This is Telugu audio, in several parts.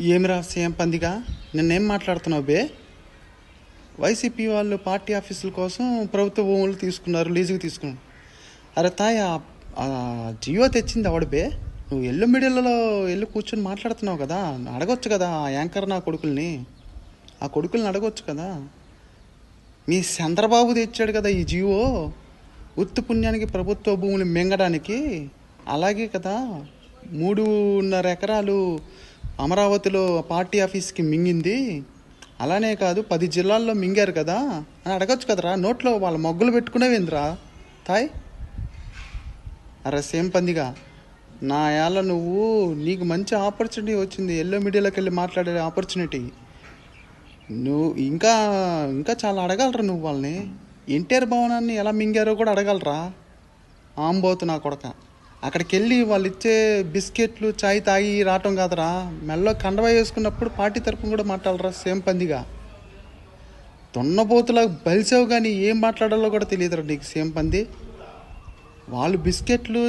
ఏమిరా సీఎం పందిగా? నిన్నేం మాట్లాడుతున్నావు బే? వైసీపీ వాళ్ళు పార్టీ ఆఫీసుల కోసం ప్రభుత్వ భూములు తీసుకున్నారు లీజుకి తీసుకున్నారు. అరే తాయ్ జియో తెచ్చింది ఎవడు బే? నువ్వు ఎల్లు మిడిల్లో వెళ్ళి కూర్చొని మాట్లాడుతున్నావు కదా అడగొచ్చు కదా ఆ యాంకర్ నా కొడుకుల్ని. ఆ కొడుకుల్ని అడగొచ్చు కదా. మీ చంద్రబాబు తెచ్చాడు కదా ఈ జియో. ఉత్తు పుణ్యానికి ప్రభుత్వ భూములు మింగడానికి అలాగే కదా మూడున్నర ఎకరాలు అమరావతిలో పార్టీ ఆఫీస్కి మింగింది. అలానే కాదు పది జిల్లాల్లో మింగారు కదా. అని అడగచ్చు కదరా నోట్లో వాళ్ళ మొగ్గులు పెట్టుకునేవేంద్రా? తాయ్. అరే సేమ్ పందిగా. నా ఏళ్ళ నువ్వు నీకు మంచి ఆపర్చునిటీ వచ్చింది. ఎల్లో మీడియాలోకి వెళ్ళి మాట్లాడే ఆపర్చునిటీ. నువ్వు ఇంకా ఇంకా చాలా అడగలరా నువ్వు వాళ్ళని. ఎన్టీఆర్ భవనాన్ని ఎలా మింగారో కూడా అడగలరా. ఆంబోతు నా కొడక. అక్కడికి వెళ్ళి వాళ్ళు ఇచ్చే బిస్కెట్లు చాయ్ తాగి రావటం కాదురా. మెల్లో కండవ వేసుకున్నప్పుడు పార్టీ తరపున కూడా మాట్లాడరా సేమ్ పందిగా. దున్నపోతులా బలిసావు కానీ ఏం మాట్లాడాలో కూడా తెలియదురా నీకు సేమ్ పంది. వాళ్ళు బిస్కెట్లు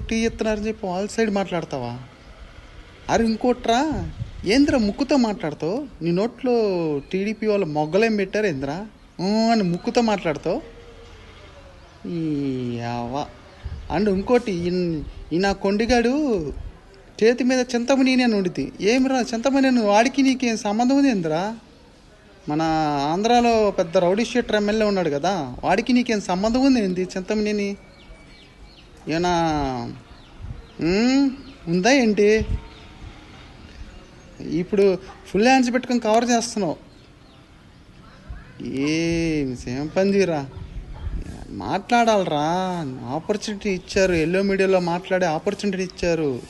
టీ ఇస్తున్నారని చెప్పి వాళ్ళ సైడ్ మాట్లాడతావా? అరే ఇంకోట్రా ఏంద్రా ముక్కుతో మాట్లాడతావు? నీ నోట్లో టీడీపీ వాళ్ళు మొగ్గలేం పెట్టారు ఏంద్రా? అని ముక్కుతో మాట్లాడతావు? ఈ అవ్వ అండ్ ఇంకోటి ఈయన- కొండిగాడు చేతి మీద చింతమని నేను ఉండితే ఏమిరా చింతమని నేను వాడికి నీకేం సంబంధం ఉంది ఏంద్రా మన ఆంధ్రాలో పెద్ద రౌడీ షీటర్ ఎమ్మెల్యే ఉన్నాడు కదా వాడికి నీకేం సంబంధం ఉంది ఏంది చింతమనేని ఏనా ఉందా ఏంటి? ఇప్పుడు ఫుల్ హ్యాండ్స్ పెట్టుకొని కవర్ చేస్తున్నావు. ఏం సేమ్ పందిరా మాట్లాడాలరా. ఆపర్చునిటీ ఇచ్చారు. ఎల్లో మీడియాలో మాట్లాడే ఆపర్చునిటీ ఇచ్చారు.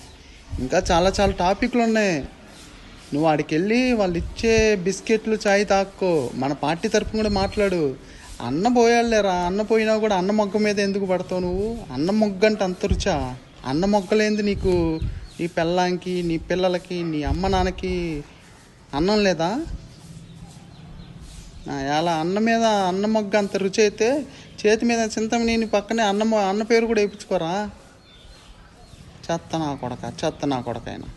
ఇంకా చాలా చాలా టాపిక్లు ఉన్నాయి నువ్వు ఆడికి వెళ్ళి వాళ్ళు ఇచ్చే బిస్కెట్లు చాయ్ తాక్కో. మన పార్టీ తరపున కూడా మాట్లాడు. అన్న పోయాలేరా అన్న పోయినా కూడా అన్న మొగ్గ మీద ఎందుకు పడతావు నువ్వు? అన్న మొగ్గ అంటే అంత రుచా? అన్న మొగ్గలేంది నీకు? నీ పిల్లానికి నీ పిల్లలకి నీ అమ్మ నాన్నకి అన్నం లేదా? ఎలా అన్న మీద అన్న మొగ్గ అంత రుచి అయితే చేతి మీద చింతమనేని పక్కనే అన్న అన్న పేరు కూడా వేయించుకోరా? చెత్త నా కొడక చెత్త నా కొడకైనా